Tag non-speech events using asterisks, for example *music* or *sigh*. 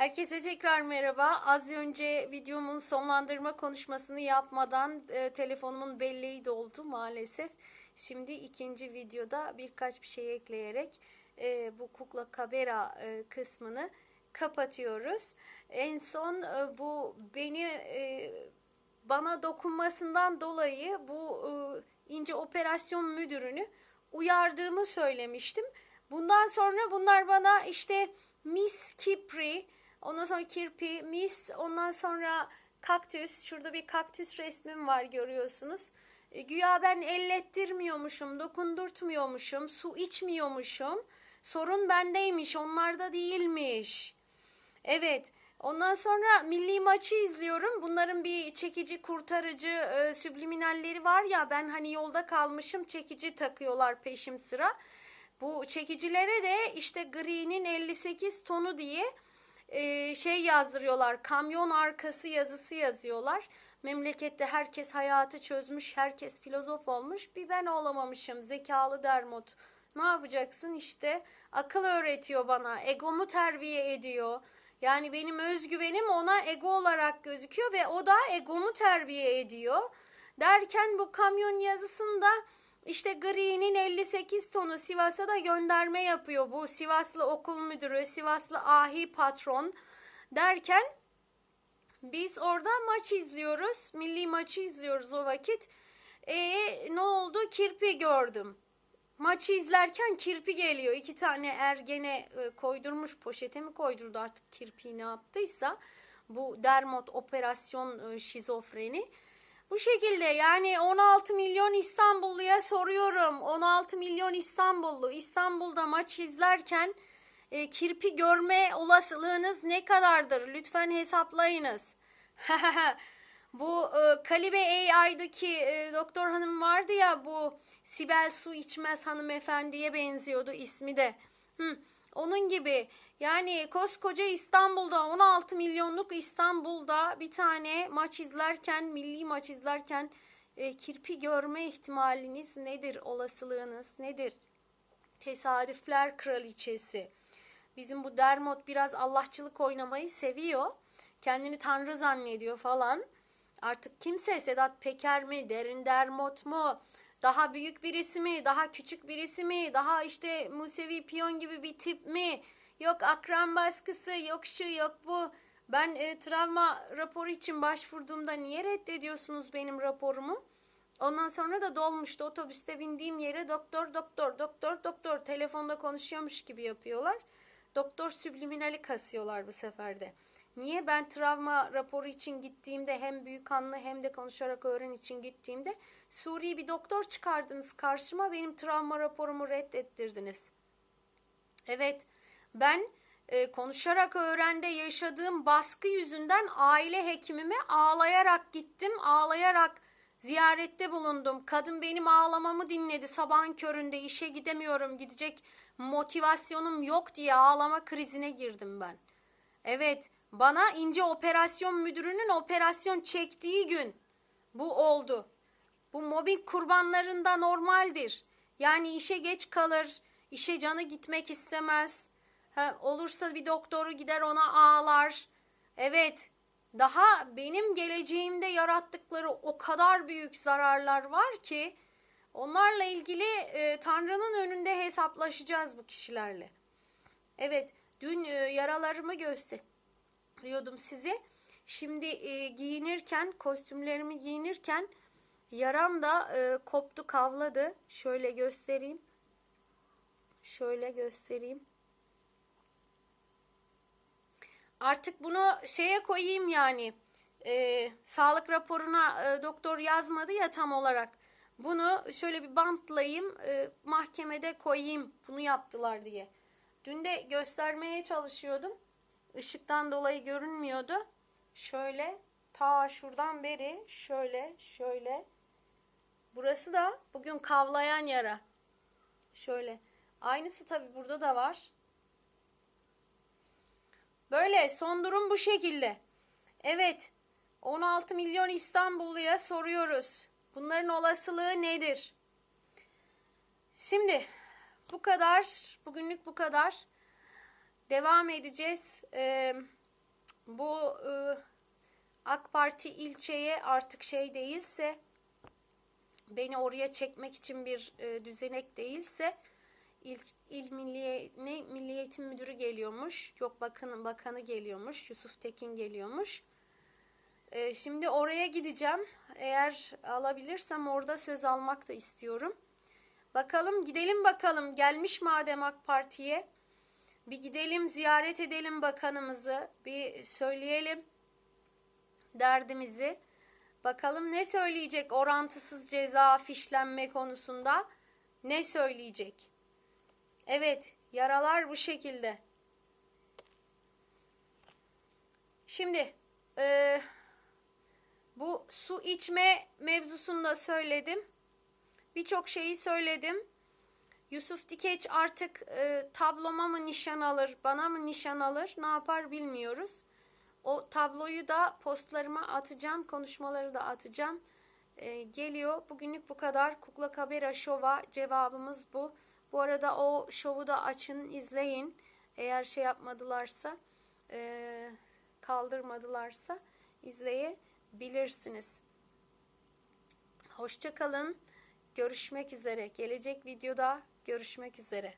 Herkese tekrar merhaba. Az önce videomun sonlandırma konuşmasını yapmadan e, telefonumun belleği doldu maalesef. Şimdi ikinci videoda birkaç bir şey ekleyerek e, bu kukla kabera e, kısmını kapatıyoruz. En son e, bu beni e, bana dokunmasından dolayı bu e, ince operasyon müdürünü uyardığımı söylemiştim. Bundan sonra bunlar bana işte Miss Kipri, ondan sonra kirpi, Miss, ondan sonra kaktüs. Şurada bir kaktüs resmim var görüyorsunuz. E, güya ben ellettirmiyormuşum, dokundurtmuyormuşum, su içmiyormuşum. Sorun bendeymiş, onlarda değilmiş. Evet. Ondan sonra milli maçı izliyorum. Bunların bir çekici, kurtarıcı, e, sübliminalleri var ya ben hani yolda kalmışım çekici takıyorlar peşim sıra. Bu çekicilere de işte Green'in 58 tonu diye e, şey yazdırıyorlar. Kamyon arkası yazısı yazıyorlar. Memlekette herkes hayatı çözmüş, herkes filozof olmuş. Bir ben olamamışım. Zekalı dermot. Ne yapacaksın işte? Akıl öğretiyor bana. Egomu terbiye ediyor. Yani benim özgüvenim ona ego olarak gözüküyor ve o da egomu terbiye ediyor. Derken bu kamyon yazısında işte Green'in 58 tonu Sivas'a da gönderme yapıyor. Bu Sivaslı okul müdürü, Sivaslı ahi patron derken biz orada maç izliyoruz. Milli maçı izliyoruz o vakit. E ne oldu? Kirpi gördüm. Maçı izlerken kirpi geliyor. İki tane ergene e, koydurmuş poşete mi koydurdu artık kirpiyi ne yaptıysa. Bu dermot operasyon e, şizofreni. Bu şekilde yani 16 milyon İstanbulluya soruyorum. 16 milyon İstanbullu İstanbul'da maç izlerken e, kirpi görme olasılığınız ne kadardır? Lütfen hesaplayınız. *laughs* bu e, Kalibe AI'daki e, doktor hanım vardı ya bu Sibel su içmez hanımefendiye benziyordu ismi de. Hı, onun gibi yani koskoca İstanbul'da 16 milyonluk İstanbul'da bir tane maç izlerken milli maç izlerken e, kirpi görme ihtimaliniz nedir? Olasılığınız nedir? Tesadüfler kraliçesi. Bizim bu Dermot biraz Allahçılık oynamayı seviyor. Kendini tanrı zannediyor falan. Artık kimse Sedat Peker mi, Derin Dermot mu, daha büyük birisi mi, daha küçük birisi mi, daha işte Musevi piyon gibi bir tip mi? Yok akran baskısı, yok şu, yok bu. Ben e, travma raporu için başvurduğumda niye reddediyorsunuz benim raporumu? Ondan sonra da dolmuştu otobüste bindiğim yere doktor doktor doktor doktor telefonda konuşuyormuş gibi yapıyorlar. Doktor sübliminali kasıyorlar bu sefer de. Niye ben travma raporu için gittiğimde hem büyük anlı hem de konuşarak öğren için gittiğimde Suriye bir doktor çıkardınız karşıma benim travma raporumu reddettirdiniz. Evet ben e, konuşarak öğrende yaşadığım baskı yüzünden aile hekimime ağlayarak gittim ağlayarak ziyarette bulundum. Kadın benim ağlamamı dinledi sabahın köründe işe gidemiyorum gidecek motivasyonum yok diye ağlama krizine girdim ben. Evet bana ince operasyon müdürünün operasyon çektiği gün bu oldu. Bu mobbing kurbanlarında normaldir. Yani işe geç kalır, işe canı gitmek istemez. Ha, olursa bir doktoru gider ona ağlar. Evet, daha benim geleceğimde yarattıkları o kadar büyük zararlar var ki onlarla ilgili e, Tanrı'nın önünde hesaplaşacağız bu kişilerle. Evet, dün e, yaralarımı gösteriyordum size. Şimdi e, giyinirken, kostümlerimi giyinirken yaram da e, koptu, kavladı. Şöyle göstereyim. Şöyle göstereyim. Artık bunu şeye koyayım yani. E, sağlık raporuna e, doktor yazmadı ya tam olarak. Bunu şöyle bir bantlayayım, e, mahkemede koyayım. Bunu yaptılar diye. Dün de göstermeye çalışıyordum. Işıktan dolayı görünmüyordu. Şöyle ta şuradan beri şöyle şöyle. Burası da bugün kavlayan yara. Şöyle. Aynısı tabi burada da var. Böyle son durum bu şekilde. Evet 16 milyon İstanbulluya soruyoruz. Bunların olasılığı nedir? Şimdi bu kadar. Bugünlük bu kadar. Devam edeceğiz. Ee, bu e, AK Parti ilçeye artık şey değilse beni oraya çekmek için bir e, düzenek değilse il, il milliye, ne, Milli Eğitim Müdürü geliyormuş. Yok bakın bakanı geliyormuş. Yusuf Tekin geliyormuş. E, şimdi oraya gideceğim. Eğer alabilirsem orada söz almak da istiyorum. Bakalım gidelim bakalım gelmiş madem AK Parti'ye. Bir gidelim ziyaret edelim bakanımızı. Bir söyleyelim derdimizi. Bakalım ne söyleyecek orantısız ceza fişlenme konusunda ne söyleyecek? Evet, yaralar bu şekilde. Şimdi e, bu su içme mevzusunda söyledim. Birçok şeyi söyledim. Yusuf Dikeç artık e, tabloma mı nişan alır, bana mı nişan alır, ne yapar bilmiyoruz. O tabloyu da postlarıma atacağım, konuşmaları da atacağım. E, geliyor. Bugünlük bu kadar. Kukla Kabera Şov'a cevabımız bu. Bu arada o şovu da açın, izleyin. Eğer şey yapmadılarsa, e, kaldırmadılarsa izleyebilirsiniz. Hoşçakalın. Görüşmek üzere. Gelecek videoda görüşmek üzere.